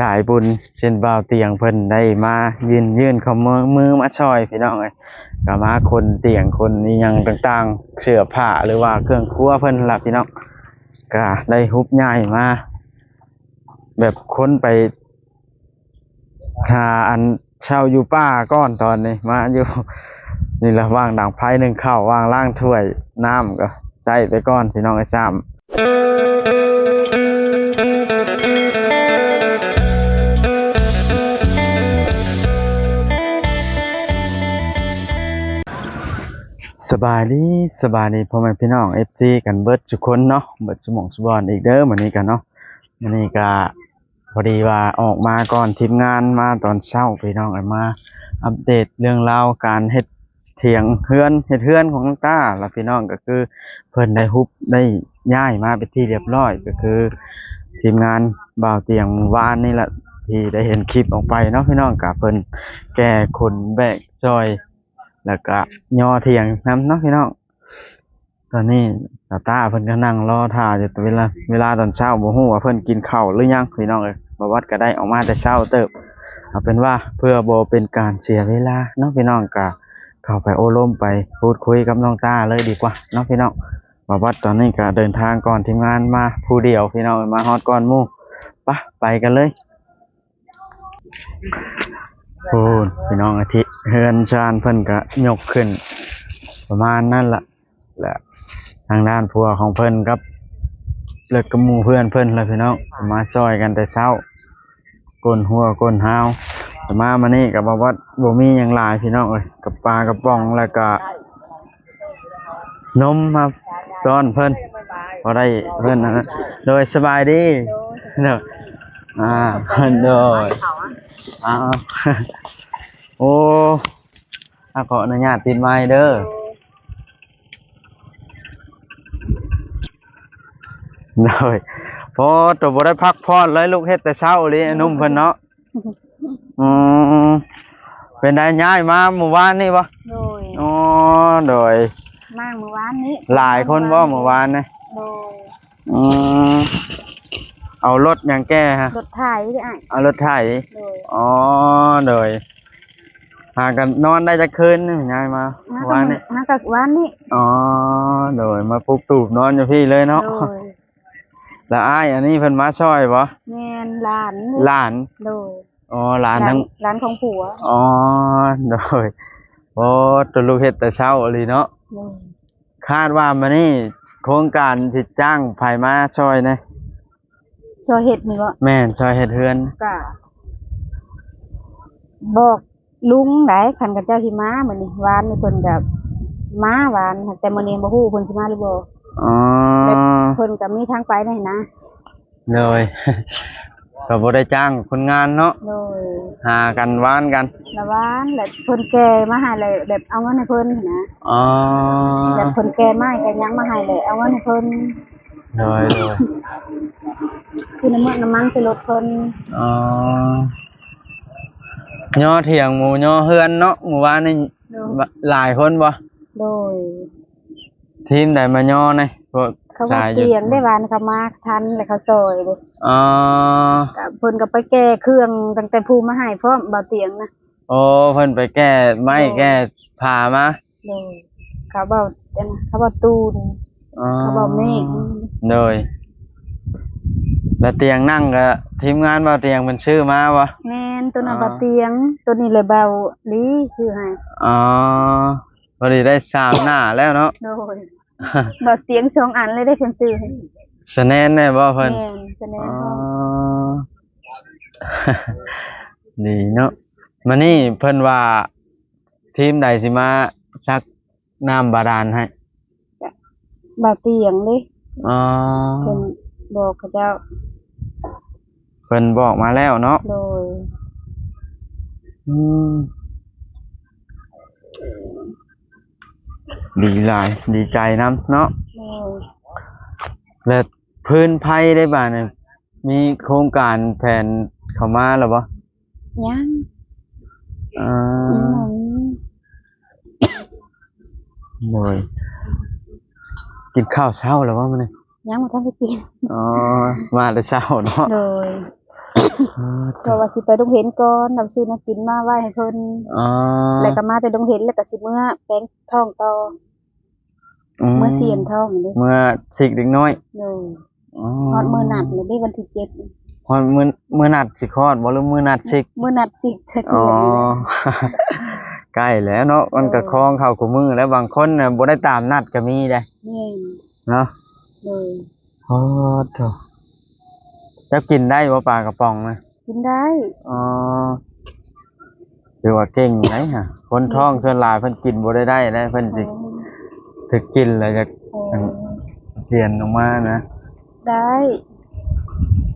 สายบุญเช่นบ่าวเตียงเพิ่นได้มายืนยื่นเขามือมือมาช่อยพี่น้องเอ้ยก็มาคนเตียงคนนี้ยังต่างๆ เสื้อผ้าหรือว่าเครื่องครัวเพิ่นละพี่น้องก็ได้ฮุบย้ายมา แบบค้นไปหาอันเช่าอยู่ป้าก้อนตอนนี้มาอยู่นี่ละว่างด่างไพ่หนึ่งข้าวว่างล่างถ้วยน้ำก็ใส่ไปก้อนพี่น้องไอ้ซ้ำ สบายดีสบายดีพ่อแม่พี่น้องเอฟซีกันเบิร์ดทุกคนเนาะเบิร์ดสมองสบอนอีกเด้อมื้อนี้กันเนาะมื้อนี้ก็พอดีว่าออกมาก่อนทีมงานมาตอนเช้าพี่น้องไอ้มา อัปเดตเรื่องราวการเฮ็ดเถียงเฮือนเฮ็ดเฮือนของต้าแล้วพี่น้องก็คือเพิ่นได้ฮุบได้ย้ายมาเป็นที่เรียบร้อยก็คือ ทีมงานบ่าวเตียงวานนี่แหละที่ได้เห็นคลิปออกไปเนาะพี่น้องกับเพิ่นแก้คนแบกจอย แล้วก็ย่อเถียงนํเนาะพี่น้องตอนนี้ตาตาเพิ่นก็นั่งรอท่าอยู่แต่เวลาเวลาตอนเช้าบ่ฮู้ว่าเพิ่นกินข้าวหรือยังพี่น้องเอ้ยบ่วัดก็ได้ออกมาแต่เช้าเติบเอาเป็นว่าเพื่อโบเป็นการเสียเวลาเนาะพี่น้องก็เข้าไปโอลมไปพูดคุยกับน้องตาเลยดีกว่าเนาะพี่น้องบาวัดตอนนี้ก็เดินทางก่อนทีมงานมาผู้เดียวพี่น้องมาฮอดก่อนหมู่ปะไปกันเลย โอ้พี่น้องอาทิเฮือนชานเพิ่นก็ยกขึ้น ประมาณนั่นละและทางด้านพัวของเพิ่นครับเลิกกับมูเพื่อนเพิ่นเลยพี่น้องมาซอยกันแต่เช้าก้นหัวก้นหาวแต่มามานี่กับว่าบ่มีหยังลายพี่น้องเอ้ยกับปลากระป๋องแล้วก็นมมาต้อนเพิ่นพอได้เพิ่นนะโดยสบายดีเด้ออ่าเพิ่นโดย อ้าวโอ้อาขออนุญาตติดไม้เด้อโดยพอตัวบ่ได้พักพรเลยลูกเฮ็ดแต่เช้าเลยนุ่มเพิ่นเนาะอืมเป็นได้ย้ายมาเมื่อวานนี่บ่โดยอ๋อโดยมากเมื่อวานนี้หลายคนบ่เมื่อวานนี่โดยอืม เอารถหยังแก้ฮะ รถไถได้อะเอารถไถ โดย อ๋อโดยหากันนอนได้จักคืนนี่ย้ายมาเมื่อวานนี่มากับวานนี้อ๋อโดยมาปลุกตูบนอนอยู่พี่เลยเนาะ โดยแล้วอ้ายอันนี้เพิ่นมาช่วยบ่แม่นหลานหลาน โดยอ๋อหลานทั้ง หลานของผัวอ๋อโดยโอ้ตัวลูกเฮ็ดแต่เช้าเลยเนาะ โดยคาดว่ามานี่โครงการสิจ้างไผมาช่วยนะ ซอยเห็ดนี่บ่แม่นช่วยเฮ็ดเฮือนก็บอกลุงได้คันกับเจ้าสิมามื้อนี้วานนี่เพิ่นก็มาวาน แต่มื้อนี้บ่ฮู้เพิ่นสิมาหรือบ่อ๋อเพิ่นก็มีทางไปได้นะเลยก็บ่ได้จ้างคนงานเนาะโดยหากันวานกันละวานแล้วเพิ่นแก่มาให้เลยแบบเอาเงินให้เพิ่นนะอ๋อแบบเพิ่นแก่มาให้ก็ยังมาให้เลยเอาเงินให้เพิ่น เลยเลยซื้อน้ำมันน้ำมันใส่รถเพิ่นอ๋อย่อเถียงหมูย่อเฮือนเนาะหมู่บ้านนี่โดยหลายคนบ่โดย ทีมใดมาย่อนี่พวกเขาชาว่ายอยู่เตียงได้วานเขามาทันแล้วเขาซอยเลยอ๋อก็เพิ่นก็ไปแก้เครื่องตั้งแต่ผู้มาให้พร้อมบ่เตียงนะ โอ้เพิ่นไปแก้ไม้แก้ผ้ามาโดยเขาเบาอันนั้นเขาเบาตูน อ๋อเขาเบาเมฆ โดย แล้วเตียงนั่งก็ทีมงานบ่าเตียงมันชื่อมาบ่แม่นตัวนั้นอ๋อบ่เตียง ตัวนี้เลยเบาลีคือให้อ๋อพอดีได้สามหน้าแล้วเนาะ โดยบ่เตียงสองอันเลยได้เพิ่นซื้อให้สแนนได้บ่เพิ่นแม่นจะแน่อ๋อพร้อมดีเนาะมานี่เพิ่นว่า ทีมใดสิมาซักน้ำบาดาลให้บ่เตียงเลย อ๋อเพิ่นบอกเขาเจ้าเพิ่นบอกมาแล้วเนาะโดยอืมดีหลายดีใจนํเนาะโดยแล้วพื้นไผ่ได้บ่าเนี่ยมีโครงการแผนเข้ามาแล้วบ่ยังอ่าอืมโดย กินข้าวเช้าแล้วบ่มื้อนี้ยังบ่ทันได้กินอ๋อมาแต่เช้าเนาะโดยอ๋อเพราะว่าสิไปดงเห็นก่อนนำซื้อน้ำกินมาไว้ให้เพิ่นอ๋อแล้วก็มาแต่ดงเห็นแล้วก็สิเมื่อแปลงท้องต่ออเมื่อเสียนท้องเด้เมื่อสิกเด็กน้อยโดยอ๋อฮอดมื้อนัดเลยเด้วันที่เจ็ดฮอดมื้อมื้อนัดสิคลอดบ่หรือมื้อนัดสิกมื้อนัดสิถ้าอ๋เสีอยน ใกล้แล้วเนาะมันก็คล้องเข้าคู่มือแล้วบางคนน่ะบ่ได้ตามนัดก็มีได้นี่เนาะโดยโอ้โถเจ้ากินได้บ่ปลากระป๋องนะกินได้อ๋อถือว่าเก่งไหมฮะคนท้องส่วนหลายเพิ่นกินบ่ได้ได้นะเพิ่นสิถึกกินแล้วจะโอ้เปลี่ยนออกมานะได้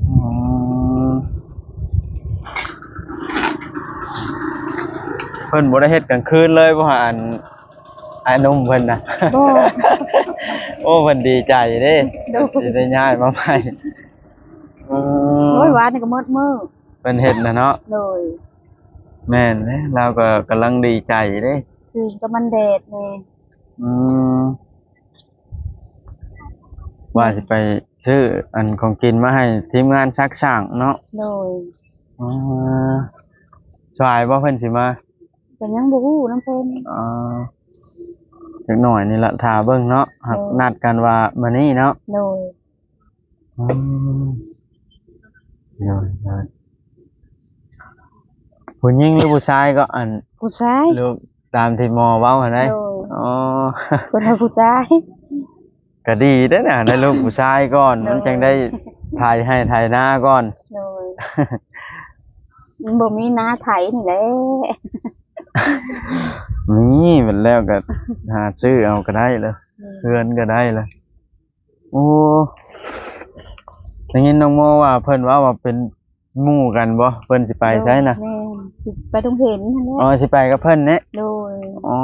อืมเพิ่นบ่ได้เฮ็ดกลางคืนเลยบ่ฮะอันอันนุ่มเพิ่นน่ะบ่ โอ้เพิ่นดีใจเด้โดยสิได้ย้ายมาใหม่อืมโอ้ยหวานนี่ก็หมดมื้อเพิ่นเฮ็ดน่ะเนาะโดยแม่นเด้เราก็กำลังดีใจเด้ ถึงกับมันแดดแน่อืมว่าสิไปซื้ออันของกินมาให้ทีมงานซักช่างเนาะโดยอ่าสายบ่เพิ่นสิมา ก็ยังบ่ฮู้นำเพิ่นอ่าจักหน่อยนี่ละทาเบิ่งเนาะหักเออนัดกันว่ามื้อนี้เนาะโดยอืมเดี๋ยวเดี๋ยวผู้หญิงหรือผู้ชายก็อันผู้ชายลูกตามที่หมอเว้าหั่นได้โดยอ๋อ เพิ่นว่าผู้ชาย ก็ดีเด้อน่ะได้ลูกผู้ชายก่อนเออมันจังได้ถ่ายให้ถ่ายหน้าก่อน โดยมันบ่มีนาไถนี่แหละ นี่มันแล้วก็หาซื้อเอาก็ได้เลยเพื่อนก็ได้เลยโอ้อย่างนี้น้องโมว่าเพิ่นว่าว่าเป็นหมู่กันบ่เพิ่นสิไปใช่นะแม่นสิไปต้องเห็นนั่นแหอ๋อละสิไปกับเพิ่นเนี่ยโดยอ๋อ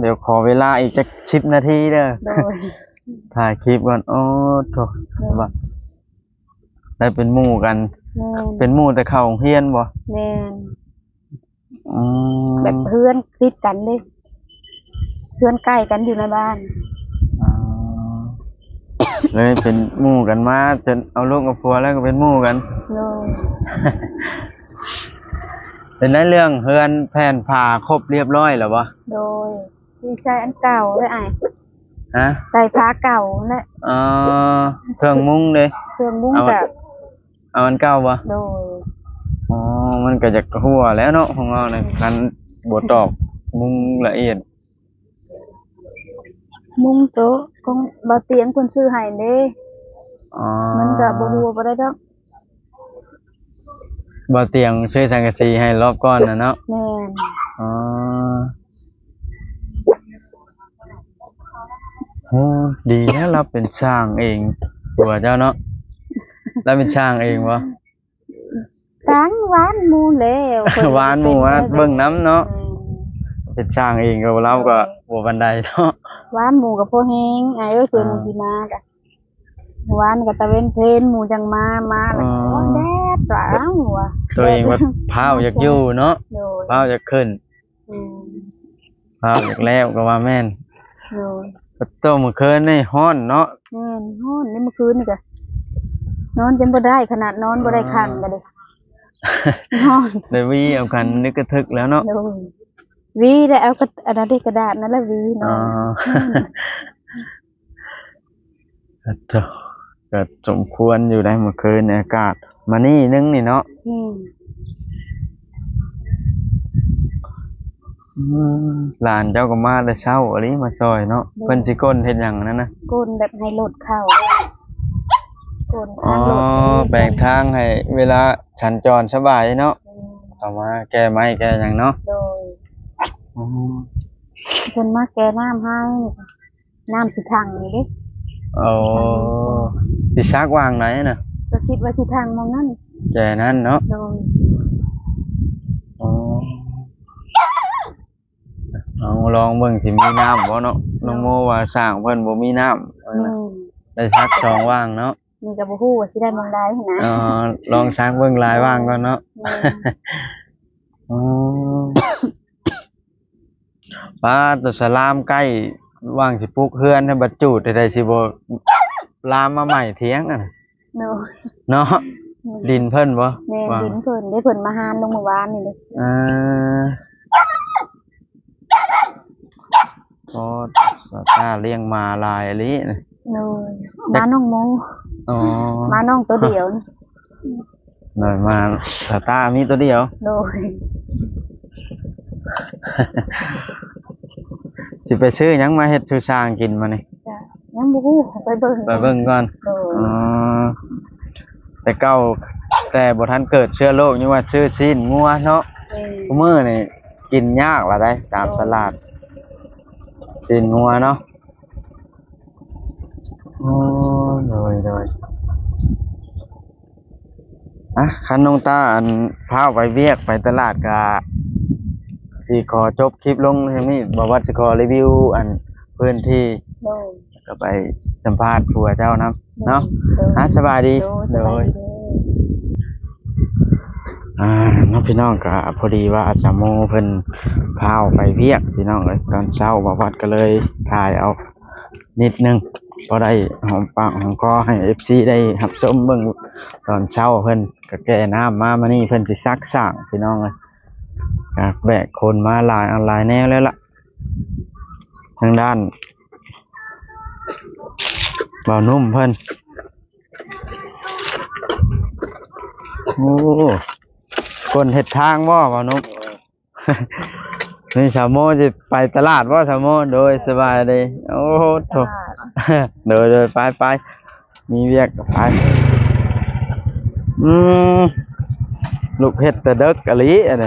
เดี๋ยวขอเวลาอีกจักสิบนาทีเด้อโดยถ่ายคลิปก่อนโอ้โถโดยว่าได้เป็นหมู่กันแม่นเป็นหมู่แต่เข้าโรงเรียนบ่แม่น อืมแบบเพื่อนติดกันเลยเพื่อนใกล้กันอยู่ในบ้าน อ๋อเลยเป็นหมู่กันมาจนเอาลูกกับผัวแล้วก็เป็นหมู่กัน โดยเป็นในเรื่องเฮือนแผ่นผ่าครบเรียบร้อยแล้ววะโดยที่ใช้อันเก่าเลยไอ้ฮะใส่ผ้าเก่าและเอ่อเครื่องมุ้งเลย เครื่องมุ้งเอา กับเอามันเก้าวะโดยอ๋อ มันก็จะหัวแล้วเนาะของเราเนี่ยคันบทตอกมุ้งละเอียด มุ้งโต๊ะของบ่เตียงคนซื้อให้เด้อ๋อมันก็บ่ฮู้บ่ได้ดอกบ่เตียงช่วยสังกะสีให้รอบก้อนนะเนาะแม่นอ๋อโอ้ดีนะเราเป็นช่างเองหัวเจ้าเนาะเราเป็นช่างเองวะ ตั้งหวานหมูแล้วหวานหมู่ว่าเบิ่งน้ำเนาะแม่นเป็นช่างเองก็เราก็บัวบันไดเนาะหวานหมูกับพ่อแห้งไอ้เอ้ยเพื่อนหมูอ่าสิมากะหวานกับตะเวนเพลนหมูจังมามาแล้วก็อ๋อแดดหวานหัวตัวเองว่าพาวอยากอยู่เนาะโดยพาวอยากขึ้นอืมพาวอยากแล้วก็ว่าแม่นโดยก็โตเมื่อคืนนี่ฮ้อนเนาะแม่นฮ้อนนี่เมื่อคืนนี่กะนอนจนบ่ได้ขนาดนอนบ่ได้คันก็เลยนอน เลยวีเอากันนึกกระทึกแล้วเนาะโดยวีได้เอากระอันนั้นได้กระดาษนั่นแหละวีนอ๋ออนก็โตก็สมควรอยู่ได้เมื่อคืนในอากาศ มานี่นึงนี่เนาะอืมอืมหลานเจ้าก็มาแต่เช้าอันนี้มาซอยเนาะเพิ่นสิก้นเฮ็ดหยังนั่นนะก้นแบบให้รถเข้า ก้นอ๋อทางรถแบ่งทางให้เวลาฉันจรสบายเนาะเอามาแก้ไม้แก้หยังเนาะโดยอ๋อเพิ่นมาแก้น้ำให้น้ำสิทางนี่เด้โอ้สิชักวางไหนน่ะ ก็คิดว่าสิทางมองนั่นแจนั่นเนาะโดยอ๋อเอาลองเบิ่งสิมีน้ำบ่เนาะน้องโมว่าสร้างเพิ่นบ่มีน้ำเอานี่นะได้ชักสองว่างเนาะ นี่ก็บ่ฮู้ว่าสิได้มองได้หั้นนะเออลองชักเบิ่งหลายว่างก่อนเนาะแม่นอ๋อป้าตัวสลามใกล้ว่างสิปลุกเฮือนให้บัดจูดได้สิบ่ลามมาใหม่เที่ยงอะโดยเนาะดินเพิ่นบ่แม่นว่าดินเพิ่นได้เพิ่นมาหานลงเมื่อวานนี่เลยอ่าโอ้สตาเลี้ยงมาลายอะลินะโนยมาน้องโม อ๋อมาน้องตัวเดียวนะหน่อยมาสตามีตัวเดียว โดยสิไปซื้อหยังมาเฮ็ดชูชางกินมานี่จ้ะยังบ่ฮู้ไปเบิ่งไปเบิ่งก่อนโดยอ๋อแต่เก้าแต่บ่ทันเกิดเชื้อโรคยังว่าชื่อซีนงัวเนาะเออทุกมื้อนี่กินยากละได้ตามตลาดซีนงัวเนาะโอ้โดยโดย อะคันน้องตาอันพาไปเวียกไปตลาดกะสิขอจบคลิปลงเท่านี้บอกว่าสิขอรีวิว อันพื้นที่โดยก็ไปสัมภาษณ์ผัวเจ้านะเนาะโดยอะสบายดีโดยสบายดีอ่าน้องพี่น้องก็พอดีว่าอาสามโมเพิ่นพาออกไปเวียกพี่น้องเลยตอนเช้าบอกวัดก็เลยถ่ายเอานิดนึงพอได้หอมปากหอมคอให้เอฟซีได้หับส้มเบิ่ง ตอนเช้าเพิ่นก็แก่น้ำมามานี่เพิ่นสิซักสร้างพี่น้องเลยก็แบกคนมาหลายออนไลน์แน่แล้วล่ะ ทางด้านบ่าวนุ่มเพิ่นโอ้คนเห็ดทางบ่บ่าวนุ๊กนี่สาวโมจะไปตลาดว่าสาวโมโดยสบายเลยโอ้โหโถโดยโดยไปไปมีเวียกก็ไป อืมลูกเห็ดแต่เด็กกะลิอะไร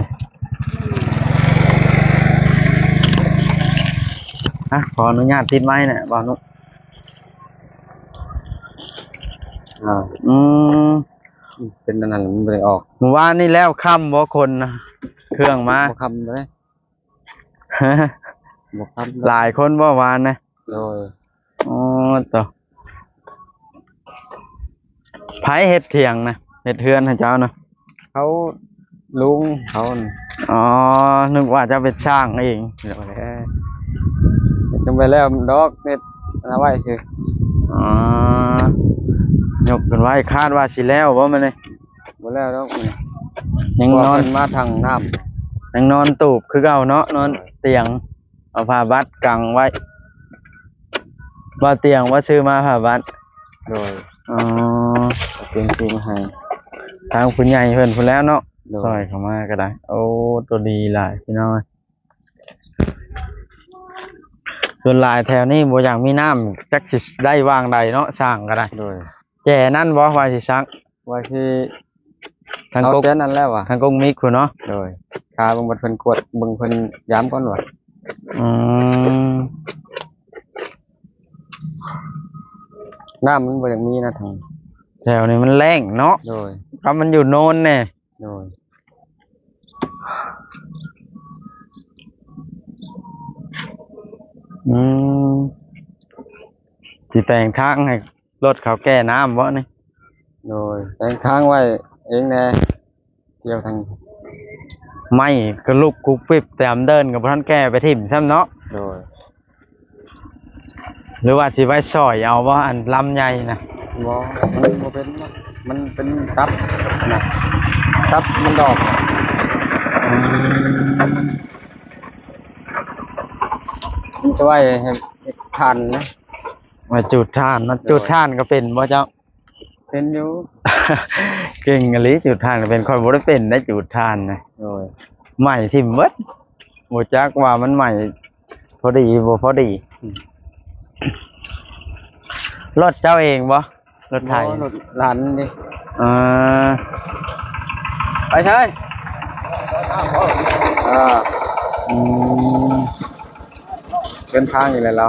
อะขออนุญาตติดไม้เนี่ยบ่าวนุ๊กอ่าอืมเป็นอันนั้นมันบ่ไปออกเมื่อวานนี่แล้วค่ำบ่คนนะเครื่องมาบ่คำเลยบ่คำหลายคนบ่วานนะโดยอ๋อต่อไผเฮ็ดเถียงนะ เฮ็ดเทือนให้เจ้านะเขาลุงเขาน่ะอ๋อนึกว่าจะเป็นช่างเองเดี๋ยวแหละเฮ็ดกันไปแล้วดอกเฮ็ดเอาไว้ซื่ออ๋อยกกันไว้คาดว่าสิแล้วบ่มันนี่บ่แล้วดอกมันยังเพราะนอนเพิ่นมาทางน้ำยังนอนตูบคือเก่าเนาะนอนเตียง เอาผ้าบัดกังไว้ว่าเตียงว่าซื้อมาผ้าบัดโดยอ๋อ เอาเตียงซื้อมาให้ ทางผู้ใหญ่เพิ่นพุ่นแล้วเนาะโดซอยยเข้ามาก็ได้ โอ้ตัวดีหลายพี่น้อยส่วนหลายแถวนี้บ่อยากมีน้ำจักสิได้วางใดเนาะสร้างก็ได้โดยแจ่นั่นบ่ว่าสิซักว่าสิทางเอากกแต่นั้นแล้วว่ะทางกกมิกพุ่นเนาะโดยคาเบิ่งบัดเพิ่นกวดเบิ่งเพิ่นย้ำก่อนว่ะอืมน้ำมันบ่อยากมีนะทาง แถวนี้มันแรงเนาะโดยก็มันอยู่โน่นแน่โดยอืมสิแต่งทางให้รถเขาแก้น้ำบ่นี่โดยแต่งค้างไว้ เองแน่เที่ยวทางไม่ก็ลุกคุกปิบแต่มเดินกับท่านแก้ไปถิ่มซ้ำเนาะโดยหรือว่าสิไว้ซอยเอาว่าอันลำใหญ่นะ บ่มันบ่เป็นมันเป็นตับนะตับมันดอกมันจะไว้ให้ให้ทานนะมาจุดท่านมาจุดท่านก็เป็นบ่เจ้า เป็นอยู่ เก่งอะลิจุดท่านก็เป็นคอยบ่ได้เป็นได้จุดท่านนะโดยใหม่ทิ่มเบิดบ่จักว่ามันใหม่ พอดีบ่พอดีรถเจ้าเองบ่ รถไถบ่รถหลานดิเออไปเถอะอ่าอืมเดินทางอยู่แล้วเรา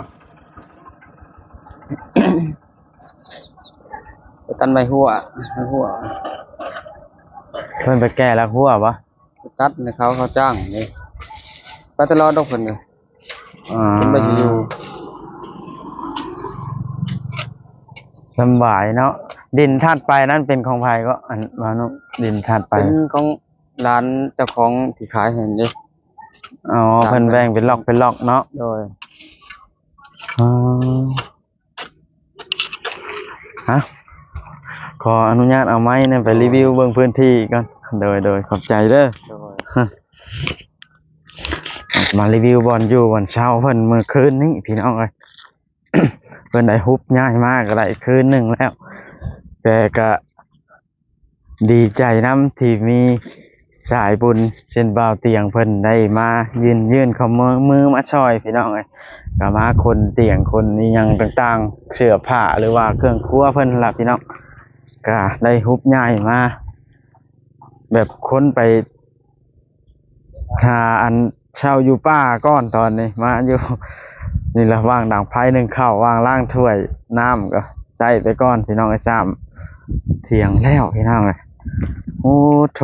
ไปตันใบหัวใบหัวเพิ่นไปแก้แล้วหัวบ่ไปตัดในเขาเขาจ้างนี่ไปตลอดดอกเพิ่นนี่อ่า เพิ่นไปสิอยู่ ลำบากเนาะดินธาตุไปนั่นเป็นของไผก็อันว่าเนาะดินธาตุไปเป็นของร้านเจ้าของที่ขายเห็นดิอ๋อเพิ่นแบ่งเป็นล็อกเป็นล็อกเนาะโดยอ๋อฮะขออนุญาตเอาไม้เนี่ยไปรีวิวเบื้องพื้นที่ก่อนโดยโดยขอบใจเด้อโดยมารีวิวบอลอยู่วันเช้าเพิ่นเมื่อคืนนี้พี่น้องเอ้ยเพิ่นได้ฮุบง่ายมากอะได้คืนหนึ่งแล้ว แต่ก็ดีใจน้ำที่มีสายบุญเช่นบ่าวเตียงเพิ่นได้มายืนยื่นขมือมือมาช่อยพี่น้องเอ้ยก็มาคนเตียงคนนี้ยังต่างๆ เสื้อผ้าหรือว่าเครื่องครัวเพิ่นล่ะพี่น้องก็ได้ฮุบง่ายมา แบบค้นไปหาอันเช่าอยู่ป้าก้อนตอนนี้มาอยู่ นี่ละว่างด่างไพ่หนึ่งข้าวว่างล่างถ้วยน้ำก็ใส่ไปก้อนพี่น้องไอ้ซ้ำเถียงแล้วพี่น้องเลยโอ้โถ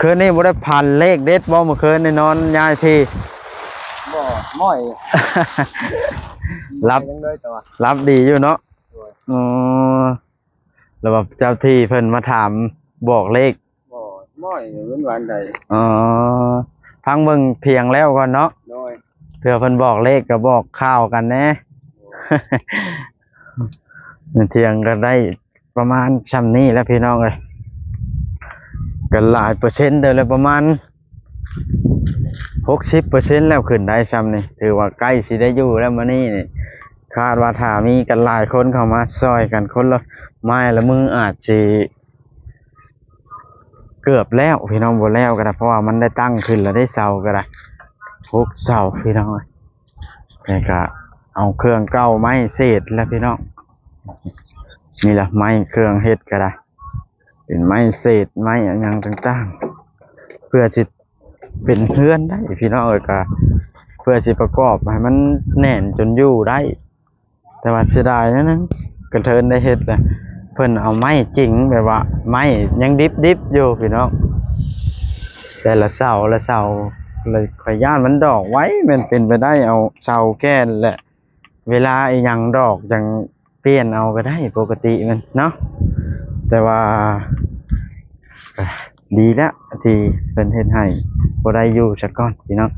คืนนี้บ่ได้พันเลขเด็ดบ่เมื่อคืนนี่นอนย้ายที่บ่ม้อยรับยังเลยแต่ว่ารับดีอยู่เนาะโดยอ๋อแล้วแบบเจ้าที่เพิ่นมาถามบอกเลขบ่ม้อยเหมือนวันใดอ๋อพังเบิ่งเถียงแล้วก่อนเนาะโดย เผื่อเพิ่นบอกเลขก็บอกข้าวกันน่เทียงก็ได้ประมาณช่ำนี้แล้วพี่น้องเลยกันหลายเปอร์เซ็นต์เดินเลยประมาณหกสิบเปอร์เซ็นต์แล้วขึ้นได้ช่ำนี่ถือว่าใกล้สิได้อยู่แล้วมานี่นี่คาดว่าถ้ามีกันหลายคนเข้ามาซอยกันคนละไม้ละมืออาจสิเกือบแล้วพี่น้องบ่แล้วก็ได้เพราะว่ามันได้ตั้งขึ้นแล้วได้เสาก็ได้ หกเสาพี่น้องเอ้ยนี่ก็เอาเครื่องเก้าไม้เศษแล้วพี่น้องนี่แหละไม้เครื่องเฮ็ดก็ได้ เป็นไม้เศษไม้อะหยังต่างๆ เพื่อสิเป็นเพื่อนได้พี่น้องเอ้ยก็เพื่อสิประกอบให้มันแน่นจนอยู่ได้ แต่ว่าเสียดายนะนึงกระเทินได้เฮ็ดนะเพิ่นเอาไม้จริงแบบว่าไม้ยังดิบๆอยู่พี่น้องแต่ละเสาละเสา เลยขอยย่านมันดอกไว้มันเป็นไปได้เอาเสาแก้นแหละ เวลาอีหยังดอกจังเปลี่ยนเอาก็ได้ปกติมันเนาะแต่ว่าดีแล้วที่เพิ่นเฮ็ดให้บ่ได้อยู่ซะก่อนพี่น้อง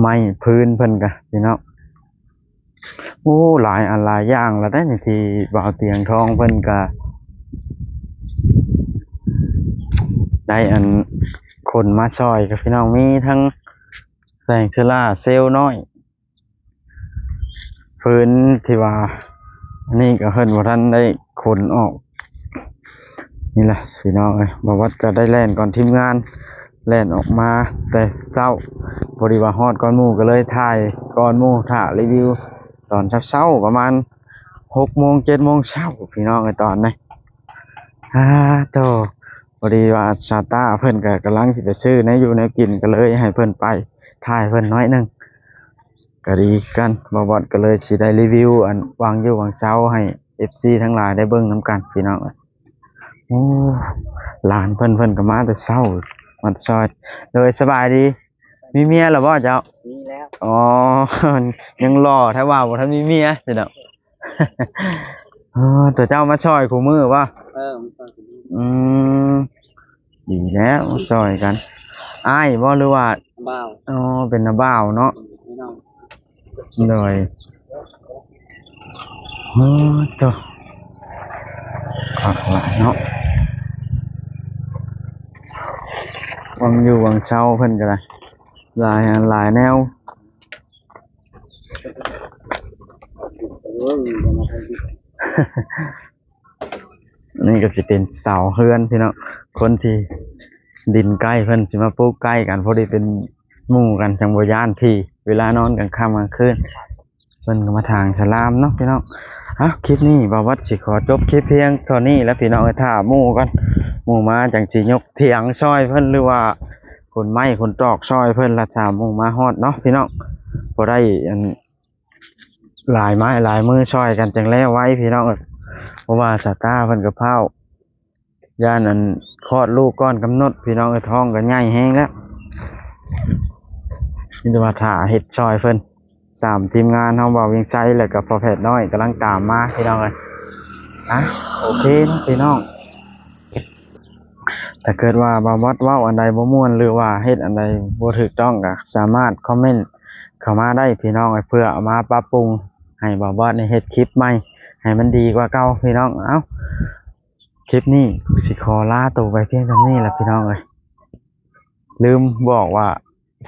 ไม้พื้นเพิ่นก็พี่น้องโอ้หลายอันหลายอย่างแล้วได้นี่ที่บ่าวเตียงทองเพิ่นก็ได้อัน คนมาซอยกับพี่น้องมีทั้งแสงเชล่าเซลน้อยฟื้นที่ว่าอันนี่ก็เฮิ่นว่าท่านได้ขนออก นี่แหละพี่น้องเอ้ยบวัดก็ได้แล่นก่อนทีมงาน แล่นออกมาแต่เช้าบริวาฮอดก่อนมูก็เลยถ่ายก่อนมูถ่ารีวิว ตอนเช้าประมาณหกโมงเจ็ดโมงเช้าพี่น้องไอตอนนี้อ่าโต พอดีว่าซาต้าเพิ่นก็กำลังสิไปซื้อในอยู่ในกินก็เลยให้เพิ่นไปถ่ายเพิ่นน้อยหนึงก็ดีกันบอบอดก็เลยสิได้รีวิว อันวางอยู่วางเช้าให้ FC ทั้งหลายได้เบิ่งน้ำกันพี่น้องเอ้ยโอ้หลานเพิ่นเพิ่นก็มาแต่เช้ามาแต่ซอยโดยสบายดี มีเมียแล้วบ่เจ้ามีแล้วอ๋อยังรอถ้าว่าบ่ทันมีเมียพี่น้องเออแต่เจ้ามาช่วยคู่มือว่าเออมันก็สิมีอื มดีแล้วช่วยกันอ้ายบ่หรือว่าบ้าวอ๋อเป็นน้าบ่าวเนาะพี่น้องหน่อยโอ้ตัวขักหลายเนาะวังอยู่วังเช้าเพิ่นก็ได้หลายอันหลายแนว นี่ก็สิเป็นเสาเฮือนพี่น้องคนที่ดินใกล้เพิ่นสิมาปลูกใกล้กันพอดีเป็นหมู่กันจังบ่ย่านที่ เวลานอนกลางค่ำกลางคืนเพิ่นก็มาทางสลามเนาะพี่น้องอะคลิปนี้บาวัดสิขอจบคลิปเพียงเท่านี้แล้วพี่น้องก็ท่าหมู่กันหมู่มาจังสิยกเถียงซอยเพิ่นหรือว่าคนไม้คนตอกซอยเพิ่นละสามหมู่มาฮอดเนาะพี่น้องบ่ได้อันหลายไม้หลายมือซอยกันจังแล้วไว้พี่น้อง เพราะว่าสตาร์เพิ่นก็เผาย่านอันคลอดลูกก้อนกำหนด พี่น้องไอ้ท้องก็ใหญ่แห้งแล้วนี่จะมาถ่าเห็ดซอยเพิ่นสามทีมงานเฮาบ่าวเวียงไซแล้วก็พอแพทน้อยกำลังตามมาพี่น้องเลยอะโอเคนะพี่น้องถ้าเกิดว่าบ่าววัดว้าอันใดบ่ม่วนหรือว่าเฮ็ดอันใดบ่ถูกต้องก็สามารถคอมเมนต์เข้ามาได้พี่น้องเอ้เพื่อเอามาปรับปรุง ให้บ่าวบอสในเฮ็ดคลิปใหม่ ให้มันดีกว่าเก่าพี่น้อง เอ้า คลิปนี้สิคอลาตัวไปเพียงเท่านี้แหละพี่น้องเลยลืมบอกว่า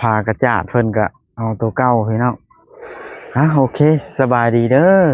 พากระจาดเพิ่นก็เอาตัวเก่าพี่น้องอะโอเค สบายดีเด้อ